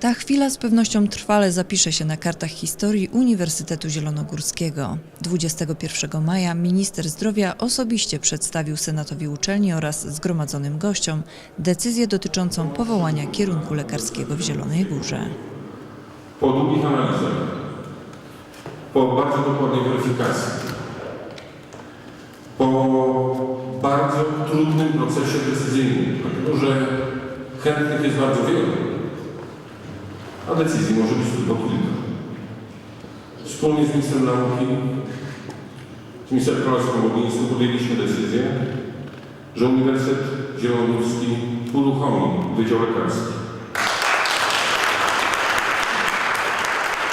Ta chwila z pewnością trwale zapisze się na kartach historii Uniwersytetu Zielonogórskiego. 21 maja minister zdrowia osobiście przedstawił Senatowi uczelni oraz zgromadzonym gościom decyzję dotyczącą powołania kierunku lekarskiego w Zielonej Górze. Po długich analizach, po bardzo dokładnej weryfikacji, po bardzo trudnym procesie decyzyjnym, dlatego że chętnych jest bardzo wielu, a decyzji może być tylko kilka. Wspólnie z ministrem nauki, z ministrem Budownictwa podjęliśmy decyzję, że Uniwersytet Zielonogórski uruchomi Wydział Lekarski.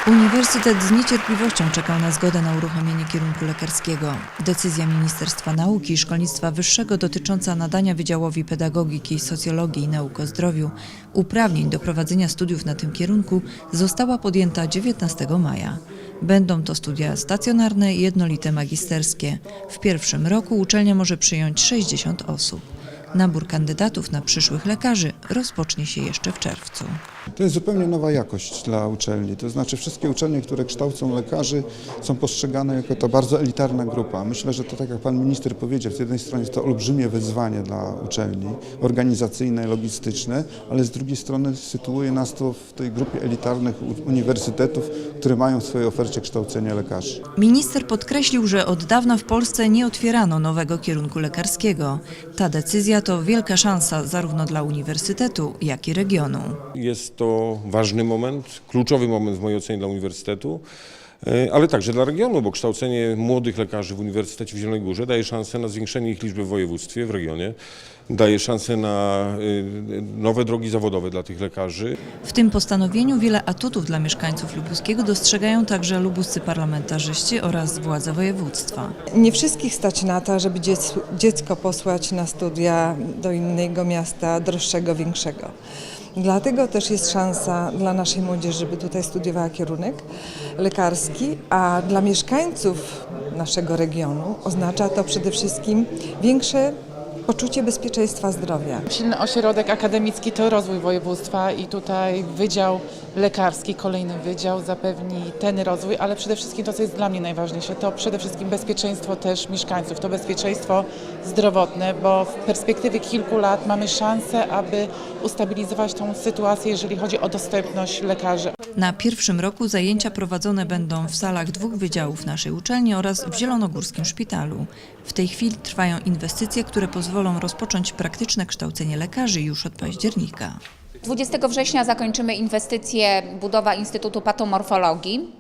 Uniwersytet z niecierpliwością czekał na zgodę na uruchomienie kierunku lekarskiego. Decyzja Ministerstwa Nauki i Szkolnictwa Wyższego dotycząca nadania Wydziałowi Pedagogiki, Socjologii i Nauk o Zdrowiu uprawnień do prowadzenia studiów na tym kierunku została podjęta 19 maja. Będą to studia stacjonarne i jednolite magisterskie. W pierwszym roku uczelnia może przyjąć 60 osób. Nabór kandydatów na przyszłych lekarzy rozpocznie się jeszcze w czerwcu. To jest zupełnie nowa jakość dla uczelni. To znaczy wszystkie uczelnie, które kształcą lekarzy są postrzegane jako ta bardzo elitarna grupa. Myślę, że to tak jak pan minister powiedział, z jednej strony jest to olbrzymie wyzwanie dla uczelni, organizacyjne, logistyczne, ale z drugiej strony sytuuje nas to w tej grupie elitarnych uniwersytetów, które mają w swojej ofercie kształcenie lekarzy. Minister podkreślił, że od dawna w Polsce nie otwierano nowego kierunku lekarskiego. Ta decyzja to wielka szansa zarówno dla uniwersytetu, jak i regionu. Jest to ważny moment, kluczowy moment w mojej ocenie dla uniwersytetu, e, ale także dla regionu, bo kształcenie młodych lekarzy w Uniwersytecie w Zielonej Górze daje szansę na zwiększenie ich liczby w województwie, w regionie, daje szansę na e, nowe drogi zawodowe dla tych lekarzy. W tym postanowieniu wiele atutów dla mieszkańców Lubuskiego dostrzegają także lubuscy parlamentarzyści oraz władze województwa. Nie wszystkich stać na to, żeby dziec, dziecko posłać na studia do innego miasta, droższego, większego. Dlatego też jest szansa dla naszej młodzieży, żeby tutaj studiowała kierunek lekarski, a dla mieszkańców naszego regionu oznacza to przede wszystkim większe poczucie bezpieczeństwa zdrowia. Silny ośrodek akademicki to rozwój województwa i tutaj Wydział Lekarski, kolejny wydział zapewni ten rozwój, ale przede wszystkim to, co jest dla mnie najważniejsze, to przede wszystkim bezpieczeństwo też mieszkańców, to bezpieczeństwo zdrowotne, bo w perspektywie kilku lat mamy szansę, aby ustabilizować tą sytuację, jeżeli chodzi o dostępność lekarzy. Na pierwszym roku zajęcia prowadzone będą w salach dwóch wydziałów naszej uczelni oraz w Zielonogórskim Szpitalu. W tej chwili trwają inwestycje, które pozwolą rozpocząć praktyczne kształcenie lekarzy już od października. 20 września zakończymy inwestycję budowa Instytutu Patomorfologii.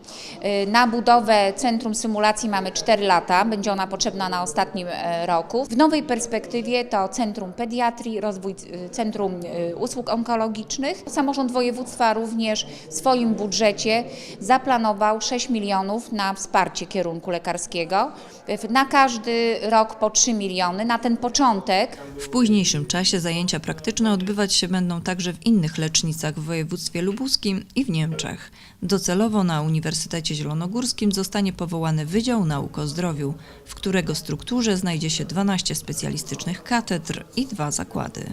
Y, Na budowę Centrum Symulacji mamy 4 lata, będzie ona potrzebna na ostatnim e, roku. W nowej perspektywie to Centrum Pediatrii, rozwój y, Centrum y, Usług Onkologicznych. Samorząd województwa również w swoim budżecie zaplanował 6 milionów na wsparcie kierunku lekarskiego. Na każdy rok po 3 miliony. Na ten początek W późniejszym czasie zajęcia praktyczne odbywać się będą także w innych lecznicach w województwie lubuskim i w Niemczech. Docelowo na Uniwersytecie Zielonogórskim zostanie powołany Wydział Nauk o Zdrowiu, w którego strukturze znajdzie się 12 specjalistycznych katedr i dwa zakłady.